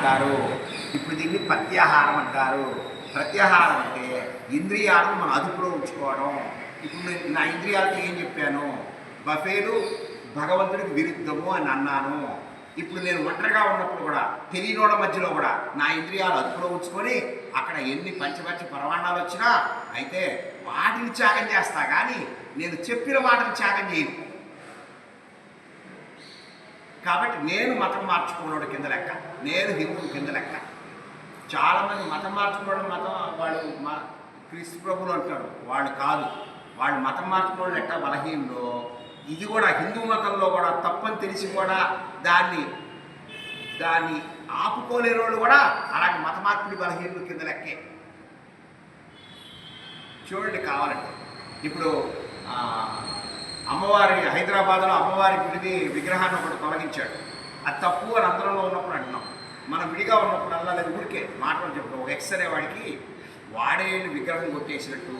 అంటారు. ఇప్పుడు దీన్ని ప్రత్యాహారం అంటారు. ప్రత్యాహారం అంటే ఇంద్రియాలను మనం అదుపులో ఉంచుకోవడం. ఇప్పుడు నేను నా ఇంద్రియాలతో ఏం చెప్పాను? బఫేలు భగవంతుడికి విరుద్ధము అని అన్నాను. ఇప్పుడు నేను ఒంటరిగా ఉన్నప్పుడు కూడా తెలియనోడ మధ్యలో కూడా నా ఇంద్రియాలు అదుపులో ఉంచుకొని అక్కడ ఎన్ని పంచపంచ పరమాణాలు వచ్చినా అయితే వాటిని త్యాగం చేస్తా. కానీ నేను చెప్పిన వాటిని త్యాగం చేయను. కాబట్టి నేను మతం మార్చుకున్నాడు కింద లెక్క నేను హిందువు కింద లెక్క. చాలామంది మతం మార్చుకోవడం మతం వాళ్ళు మా క్రీస్తు ప్రభులు అంటారు. వాళ్ళు కాదు. వాళ్ళు మతం మార్చుకోవడం లెక్క బలహీనలో ఇది కూడా హిందూ మతంలో కూడా తప్పని తెలిసి కూడా దాన్ని దాన్ని ఆపుకోలేని వాళ్ళు కూడా అలాగే మత మార్పిడి బలహీనులు కింద లెక్కే. చూడండి కావాలంటే. ఇప్పుడు అమ్మవారి హైదరాబాద్లో అమ్మవారి విడిది విగ్రహాన్ని ఒకటి తొలగించాడు. అది తప్పు అని అందరంలో ఉన్నప్పుడు అంటున్నాం. మనం విడిగా ఉన్నప్పుడు అలా లేదు ఊరికే మాటలు చెప్తాం. ఒక ఎక్స్రే వాడికి వాడేళ్ళు విగ్రహం కొట్టేసినట్టు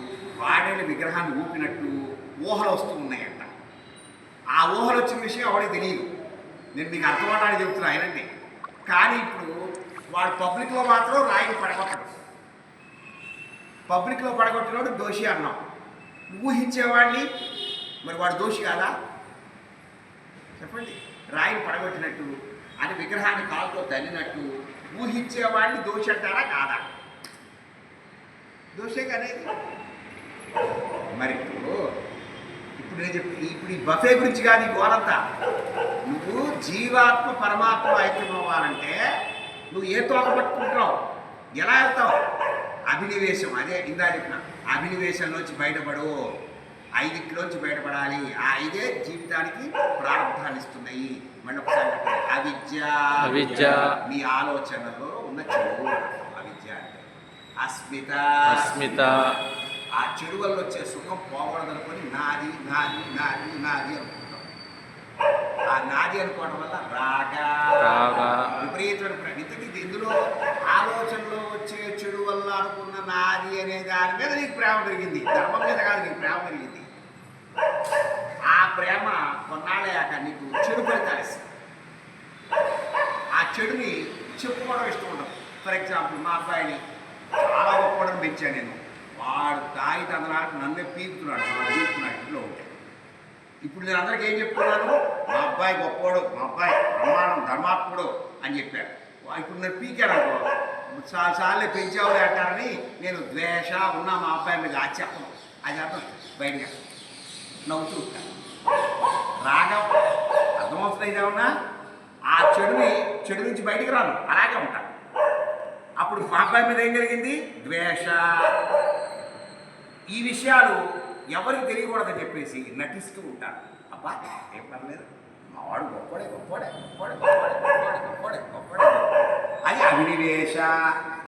వాడేళ్ళు విగ్రహాన్ని ఊపినట్టు ఊహలు వస్తూ ఉన్నాయంట. ఆ ఊహలు వచ్చిన విషయం ఎవరికి తెలియదు. నేను మీకు అర్థమవడానికి చెబుతున్నా ఆయనండి కానీ ఇప్పుడు వాడు పబ్లిక్లో మాత్రం రాయిని పడగొట్టడు. పబ్లిక్లో పడగొట్టినోడు దోషి అన్నాం. ఊహించేవాడిని మరి వాడు దోషి కాదా? చెప్పండి. రాయిని పడగొట్టినట్టు అని విగ్రహాన్ని కాలుతో తల్లినట్టు ఊహించేవాడిని దోషి అంటారా కాదా? దోషే కానీ మరి ఇప్పుడు ఇప్పుడు నేను చెప్పి ఇప్పుడు ఈ బఫే గురించి కాదు ఈ గోలంతా నువ్వు జీవాత్మ పరమాత్మ ఐక్యం అవ్వాలంటే నువ్వు ఏ తోక పట్టుకుంటావు ఎలా వెళ్తావు? అభినివేశం. అదే ఇందా చెప్పిన అభినివేశంలోంచి బయటపడు. ఐదింటిలోంచి బయటపడాలి ఆ ఐదే జీవితానికి ప్రారంభాన్ని ఇస్తున్నాయి మళ్ళీ ఒకసారి. అవిద్య అవిద్య. మీ ఆలోచనలో ఉన్న చెడు అవిద్య అంటే అస్మిత అస్మిత ఆ చెడు వల్ల వచ్చే సుఖం పోకూడదనుకొని నాది నాది నాది నాది అనుకుంటాం ఆ నాది అనుకోవడం వల్ల రాగ రాగ. విపరీతమైన. ఇంతకీ ఇది ఇందులో నాది అనే దాని మీద నీకు ప్రేమ పెరిగింది. ధర్మం మీద కాదు నీకు ప్రేమ పెరిగింది. ఆ ప్రేమ కొన్నాళ్ళయ్యాక నీకు చెడు ఫలితాలు ఇస్తుంది ఆ చెడుని చెప్పుకోవడం ఇష్టం ఉండదు. ఫర్ ఎగ్జాంపుల్ మా అబ్బాయిని చాలా గొప్పడం పెంచాను నేను. వాడు తాగి తందనాలకు నన్నే పీకుతున్నాడు. వాడు పీకుతున్నాడు ఇంట్లో ఉంటే. ఇప్పుడు నేను అందరికీ ఏం చెప్తున్నాను మా అబ్బాయి గొప్పోడు మా అబ్బాయి బ్రహ్మాండం ధర్మాత్ముడు అని చెప్పాడు. ఇప్పుడు నేను పీకాడు అనుకో. చాలా సార్లు పెంచావులే అంటారని నేను ద్వేష ఉన్న మా అబ్బాయి మీద అది చెప్పను అది అర్థం. బయటగా నవ్వుతూ ఉంటాను రాగం అర్థమవుతుంది ఏమన్నా ఆ చెడుని చెడు నుంచి బయటికి రాను. అలాగే ఉంటాను అప్పుడు మా అబ్బాయి మీద ఏం జరిగింది? ద్వేష. ఈ విషయాలు ఎవరికి తెలియకూడదని చెప్పేసి నటిస్తూ ఉంటాను అబ్బా ఏం పర్లేదు. మావాడు గొప్పడే గొప్పడే గొప్పడే గొప్పడే. గొప్పడే